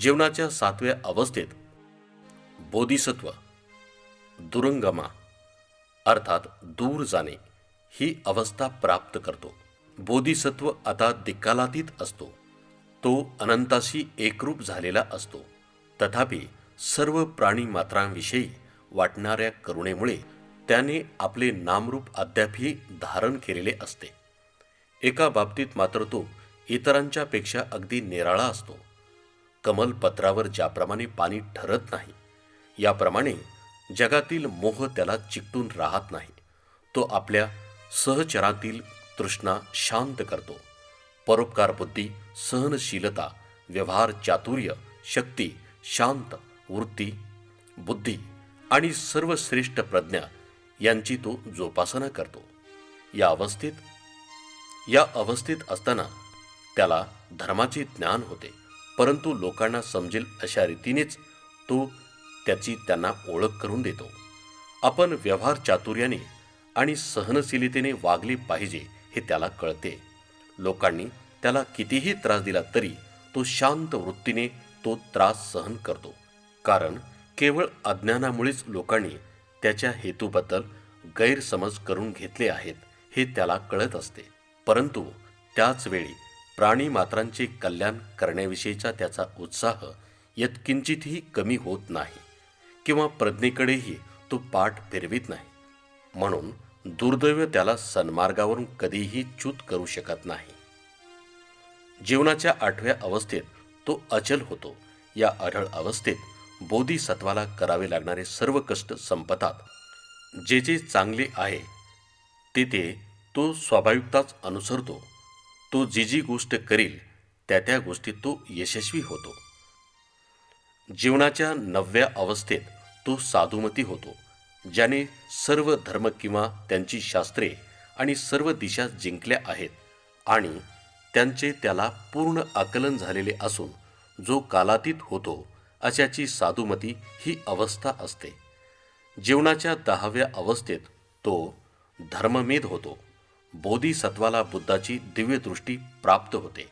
जीवनाच्या सातव्या अवस्थेत बोधिसत्व दुरंगमा अर्थात दूर जाणे ही अवस्था प्राप्त करतो. बोधिसत्व आता दिक्कालातीत असतो. तो अनंताशी एकरूप झालेला असतो. तथापि सर्व प्राणी मात्रांविषयी वाटणाऱ्या करुणेमुळे त्याने आपले नामरूप अद्यापही धारण केलेले असते. एका बाबतीत मात्र तो इतरांच्यापेक्षा अगदी निराळा असतो. कमलपत्रावर ज्याप्रमाणे पाणी ठरत नाही याप्रमाणे जगातील मोह त्याला चिकटून राहत नाही. तो आपल्या सहचरातील तृष्णा शांत करतो. परोपकार बुद्धी सहनशीलता व्यवहार चातुर्य शक्ती शांत वृत्ती बुद्धी आणि सर्वश्रेष्ठ प्रज्ञा यांची तो जोपासना करतो. या अवस्थेत या अवस्थेत असताना त्याला धर्माचे ज्ञान होते. परंतु लोकांना समजेल अशा रीतीनेच तो त्याची त्यांना ओळख करून देतो. आपण व्यवहार चातुर्याने आणि सहनशीलतेने वागले पाहिजे हे त्याला कळते. लोकांनी त्याला कितीही त्रास दिला तरी तो शांत वृत्तीने तो त्रास सहन करतो. कारण केवळ अज्ञानामुळेच लोकांनी त्याच्या हेतूबद्दल गैरसमज करून घेतले आहेत हे त्याला कळत असते. परंतु त्याच वेळी प्राणी मात्रांचे कल्याण करण्याविषयीचा त्याचा उत्साह यत्किंचितही कमी होत नाही किंवा प्रज्ञेकडेही तो पाठ फिरवित नाही. म्हणून दुर्दैव त्याला सन्मार्गावरून कधीही च्युत करू शकत नाही. जीवनाच्या आठव्या अवस्थेत तो अचल होतो. या अढळ अवस्थेत बोधिसत्वाला करावे लागणारे सर्व कष्ट संपतात. जे जे चांगले आहे ते ते तो स्वाभाविकताच अनुसरतो. तो जी जी गोष्ट करील त्या त्या गोष्टीत तो यशस्वी होतो. जीवनाच्या नवव्या अवस्थेत तो साधुमती होतो ज्याने सर्व धर्म किंवा त्यांची शास्त्रे आणि सर्व दिशा जिंकल्या आहेत आणि त्यांचे त्याला पूर्ण आकलन झालेले असून जो कालातीत होतो अशाची साधुमती ही अवस्था असते. जीवनाच्या दहाव्या अवस्थेत तो धर्ममेध होतो. बोधिसत्वाला बुद्धाची दिव्यदृष्टी प्राप्त होते.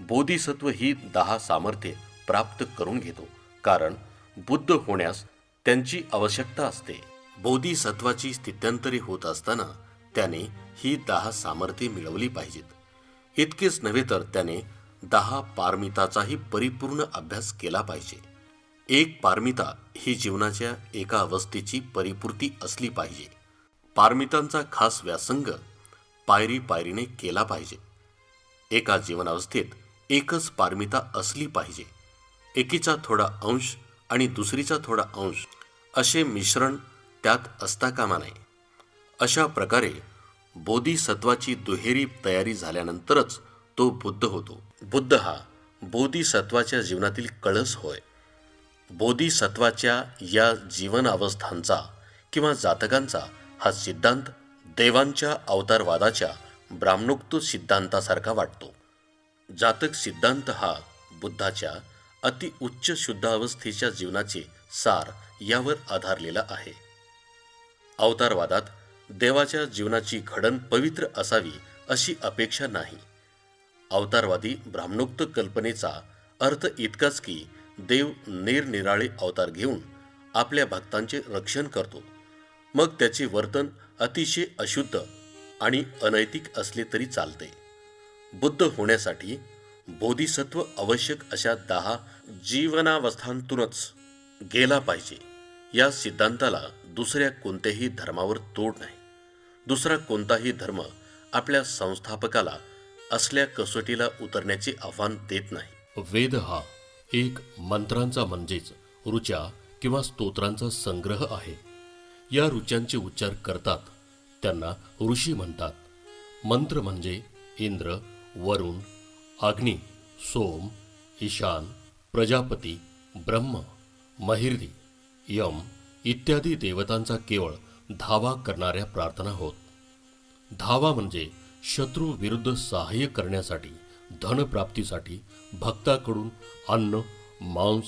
बोधिसत्व ही दहा सामर्थ्ये प्राप्त करून घेतो कारण बुद्ध होण्यास त्यांची आवश्यकता असते. बोधिसत्वाची स्थित्यंतरे होत असताना त्याने ही दहा सामर्थ्ये मिळवली पाहिजेत. इतकेच नव्हे तर त्याने दहा पारमिताचाही परिपूर्ण अभ्यास केला पाहिजे. एक पारमिता ही जीवनाच्या एका अवस्थेची परिपूर्ती असली पाहिजे. पारमितांचा खास व्यासंग पायरी पायरीने केला पाहिजे. एका जीवनावस्थेत एकच पारमिता असली पाहिजे. एकीचा थोडा अंश आणि दुसरीचा थोडा अंश असे मिश्रण त्यात असता कामा नये. अशा प्रकारे बोधिसत्वाची दुहेरी तयारी झाल्यानंतरच तो बुद्ध होतो. बुद्ध हा बोधिसत्वाच्या जीवनातील कळस होय. बोधिसत्वाच्या या जीवनावस्थांचा किंवा जातकांचा हा सिद्धांत देवांच्या अवतारवादाच्या ब्राह्मणोक्त सिद्धांतासारखा वाटतो. जातक सिद्धांत हा बुद्धाच्या अति उच्च शुद्धावस्थेच्या जीवनाचे सार यावर आधारलेला आहे. अवतारवादात देवाच्या जीवनाची घडण पवित्र असावी अशी अपेक्षा नाही. अवतारवादी ब्राह्मणोक्त कल्पनेचा अर्थ इतकाच की देव निरनिराळे अवतार घेऊन आपल्या भक्तांचे रक्षण करतो. मग त्याचे वर्तन अतिशय अशुद्ध आणि अनैतिक असले तरी चालते. बुद्ध होण्यासाठी बोधिसत्व आवश्यक अशा दहा जीवनावस्थांतूनच गेला पाहिजे. या सिद्धांताला दुसऱ्या कोणत्याही धर्मावर तोड नाही. दुसरा कोणताही धर्म आपल्या संस्थापकाला असल्या कसोटीला उतरण्याचे आव्हान देत नाही. वेद हा एक मंत्रांचा म्हणजेच ऋचा किंवा स्तोत्रांचा संग्रह आहे. या ऋचांचे उच्चार करतात त्यांना ऋषी म्हणतात. मंत्र म्हणजे इंद्र वरुण अग्नी सोम ईशान प्रजापती ब्रह्म महिर्दी यम इत्यादी देवतांचा केवळ धावा करणाऱ्या प्रार्थना होत. धावा म्हणजे शत्रू विरुद्ध सहाय्य करण्यासाठी धनप्राप्तीसाठी भक्ताकडून अन्न मांस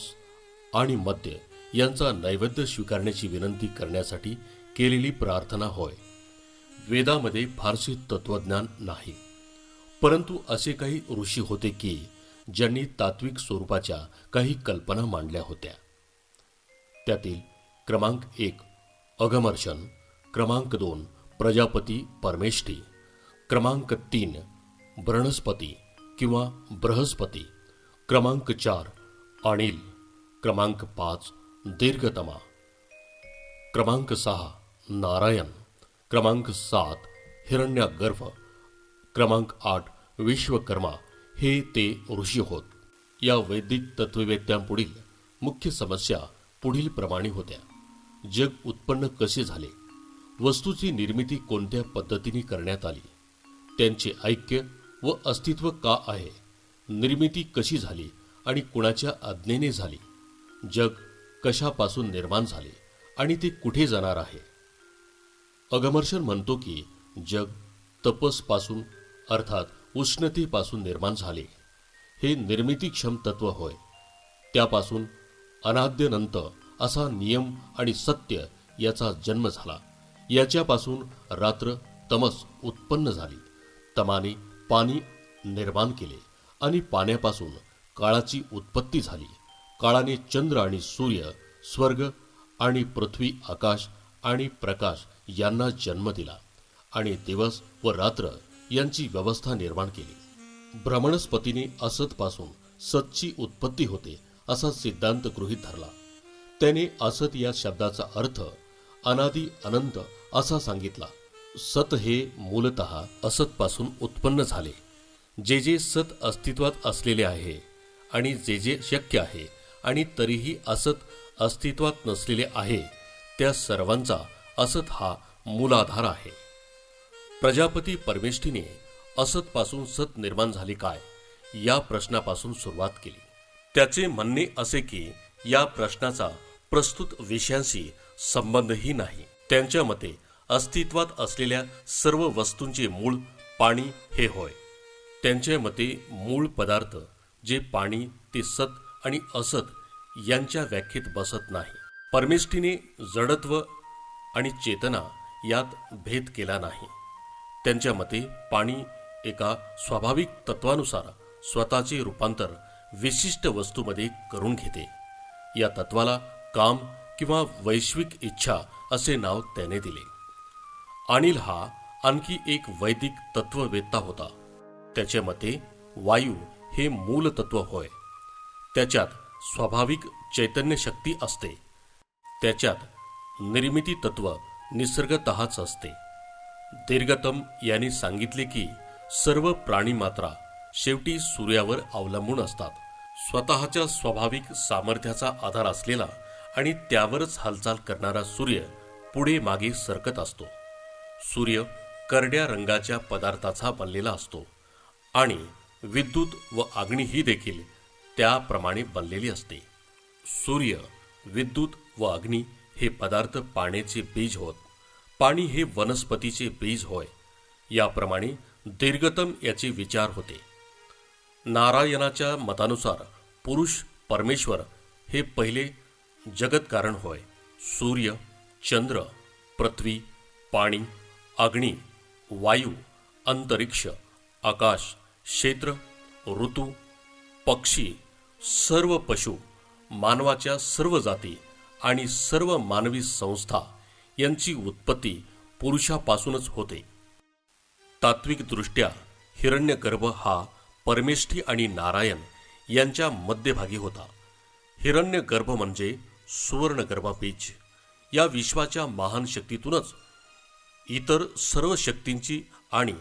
आणि मद्य यांचा नैवेद्य स्वीकारण्याची विनंती करण्यासाठी केलेली प्रार्थना होय. वेदामध्ये फारसे तत्वज्ञान नाही. परंतु असे काही ऋषी होते की ज्यांनी तात्विक स्वरूपाच्या काही कल्पना मांडल्या होत्या. त्यातील क्रमांक एक अगमर्शन क्रमांक दोन प्रजापती परमेष्ठी क्रमांक तीन बृहस्पती किंवा बृहस्पती क्रमांक चार अनिल क्रमांक पाच दीर्घतमा क्रमांक सहा नारायण. क्रमांक सात हिरण्यगर्भ. क्रमांक आठ विश्वकर्मा. हे ते ऋषी होत. या वैदिक तत्ववेत्यांपुढील मुख्य समस्या पुढील प्रमाणे होत्या. जग उत्पन्न कसे झाले? वस्तूची निर्मिती कोणत्या पद्धतीने करण्यात आली? त्यांचे ऐक्य व अस्तित्व का आहे? निर्मिती कशी झाली आणि कुणाच्या आज्ञेने झाली? जग कशापासून निर्माण झाले आणि ते कुठे जाणार आहे? अगमर्शन म्हणतो की जग तपसपासून अर्थात उष्णतेपासून निर्माण झाले. हे निर्मितीक्षम तत्व होय. त्यापासून अनाद्यनंत असा नियम आणि सत्य याचा जन्म झाला. याच्यापासून रात्र तमस उत्पन्न झाली. तमाने पाणी निर्माण केले आणि पाण्यापासून काळाची उत्पत्ती झाली. काळाने चंद्र आणि सूर्य स्वर्ग आणि पृथ्वी आकाश आणि प्रकाश यांना जन्म दिला आणि दिवस व रात्र यांची व्यवस्था निर्माण केली. भ्रमणस्पतीने असतपासून सतची उत्पत्ती होते असा सिद्धांत गृहीत धरला. त्याने असत या शब्दाचा अर्थ अनादि अनंत असा सांगितला. सत हे मूलत असतपासून उत्पन्न झाले. जे जे सत अस्तित्वात असलेले आहे आणि जे जे शक्य आहे आणि तरीही असत अस्तित्वात नसलेले आहे त्या सर्वांचा असत हा मूलाधार आहे. प्रजापती परमेष्ठीने असतपासून सत निर्माण झाले काय या प्रश्नापासून सुरुवात केली. त्याचे म्हणणे असे की या प्रश्नाचा प्रस्तुत विषयांशी संबंधही नाही. त्यांच्या मते अस्तित्वात असलेल्या सर्व वस्तूंचे मूळ पाणी हे होय. त्यांच्या मते मूळ पदार्थ जे पाणी ते सत आणि असत यांच्या व्याख्येत बसत नाही. परमेष्ठीने जडत्व आणि चेतना यात भेद केला नाही. त्यांच्या मते पाणी एका स्वाभाविक तत्वानुसार स्वतःचे रूपांतर विशिष्ट वस्तूमध्ये करून घेते. या तत्वाला काम किंवा वैश्विक इच्छा असे नाव त्याने दिले. अनिल हा आणखी एक वैदिक तत्ववेत्ता होता. त्याच्या मते वायू हे मूल तत्व होय. त्याच्यात स्वाभाविक चैतन्य शक्ती असते. त्याच्यात निर्मिती तत्व निसर्गतःच असते. दीर्घतम यांनी सांगितले की सर्व प्राणी मात्रा शेवटी सूर्यावर अवलंबून असतात. स्वतःच्या स्वाभाविक सामर्थ्याचा आधार असलेला आणि त्यावरच हालचाल करणारा सूर्य पुढे मागे सरकत असतो. सूर्य करड्या रंगाच्या पदार्थाचा बनलेला असतो आणि विद्युत व अग्नी ही देखील त्याप्रमाणे बनलेली असते. सूर्य विद्युत व अग्नी हे पदार्थ पाण्याचे बीज होत. पाणी हे वनस्पतीचे बीज होय. याप्रमाणे दीर्घतम याचे विचार होते. नारायणाच्या मतानुसार पुरुष परमेश्वर हे पहिले जगतकारण होय. सूर्य चंद्र पृथ्वी पाणी अग्नी वायू अंतरिक्ष आकाश क्षेत्र ऋतू पक्षी सर्व पशु मानवाच्या सर्व जाती आणि सर्व मानवी संस्था यांची उत्पत्ती पुरुषापासूनच होते. तात्विकदृष्ट्या हिरण्यगर्भ हा परमेष्ठी आणि नारायण यांच्या मध्यभागी होता. हिरण्यगर्भ म्हणजे सुवर्णगर्भ बीज या विश्वाच्या महान शक्तीतूनच इतर सर्व शक्तींची आणि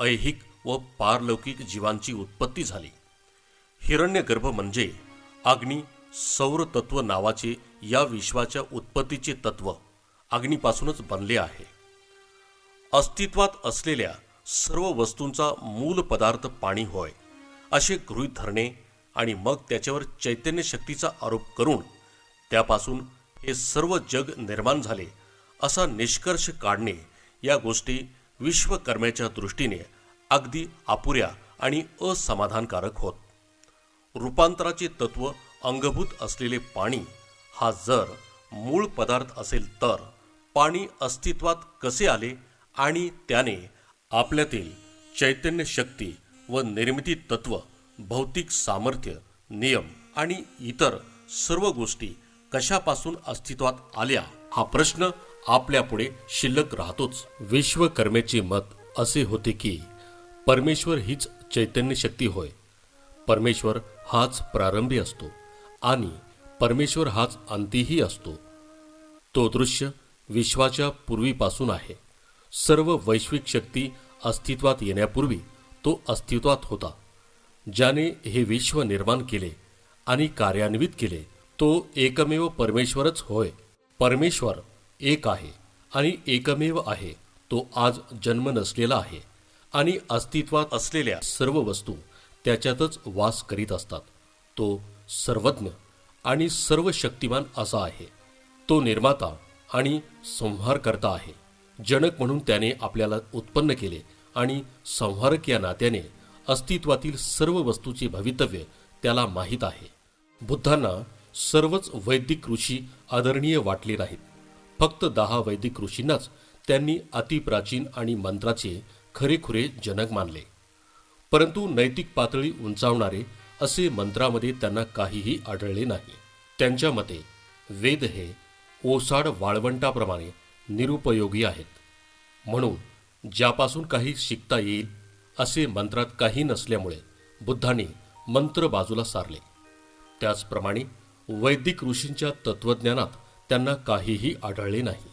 ऐहिक व पारलौकिक जीवांची उत्पत्ती झाली. हिरण्यगर्भ म्हणजे अग्नी सौर तत्व नावाचे या विश्वाच्या उत्पत्तीचे तत्व अग्नीपासूनच बनले आहे. अस्तित्वात असलेल्या सर्व वस्तूंचा मूल पदार्थ पाणी होय असे गृहीत धरणे आणि मग त्याच्यावर चैतन्य शक्तीचा आरोप करून त्यापासून हे सर्व जग निर्माण झाले असा निष्कर्ष काढणे या गोष्टी विश्वकर्म्याच्या दृष्टीने अगदी अपुऱ्या आणि असमाधानकारक होत. रूपांतराचे तत्व अंगभूत असलेले पाणी हा जर मूळ पदार्थ असेल तर पाणी अस्तित्वात कसे आले आणि त्याने आपल्यातील चैतन्य शक्ती व निर्मिती तत्व भौतिक सामर्थ्य नियम आणि इतर सर्व गोष्टी कशापासून अस्तित्वात आल्या हा प्रश्न आपल्यापुढे शिल्लक राहतोच. विश्वकर्मेचे मत असे होते की परमेश्वर हीच चैतन्य शक्ती होय. परमेश्वर हाच प्रारंभी असतो. आणि परमेश्वर हाच अंतीही असतो. तो दृश्य विश्वाच्या पूर्वीपासून आहे. सर्व वैश्विक शक्ती अस्तित्वात येण्यापूर्वी तो अस्तित्वात होता. ज्याने हे विश्व निर्माण केले आणि कार्यान्वित केले तो एकमेव परमेश्वरच होय. परमेश्वर एक आहे आणि एकमेव आहे. तो आज जन्म नसलेला आहे आणि अस्तित्वात असलेल्या सर्व वस्तू त्याच्यातच वास करीत असतात. तो सर्वज्ञ आणि सर्व शक्तिमान असा आहे. तो निर्माता आणि संहारकर्ता आहे. जनक म्हणून त्याने आपल्याला उत्पन्न केले आणि संहारक या नात्याने अस्तित्वातील सर्व वस्तूचे भवितव्य त्याला माहीत आहे. बुद्धांना सर्वच वैदिक ऋषी आदरणीय वाटले नाहीत. फक्त दहा वैदिक ऋषींनाच त्यांनी अतिप्राचीन आणि मंत्राचे खरेखुरे जनक मानले. परंतु नैतिक पातळी उंचावणारे असे मंत्रामध्ये त्यांना काहीही आढळले नाही. त्यांच्या मते वेद हे ओसाड वाळवंटाप्रमाणे निरुपयोगी आहेत. म्हणून ज्यापासून काही शिकता येईल असे मंत्रात काही नसल्यामुळे बुद्धांनी मंत्र बाजूला सारले. त्याचप्रमाणे वैदिक ऋषींच्या तत्वज्ञानात त्यांना काहीही आढळले नाही.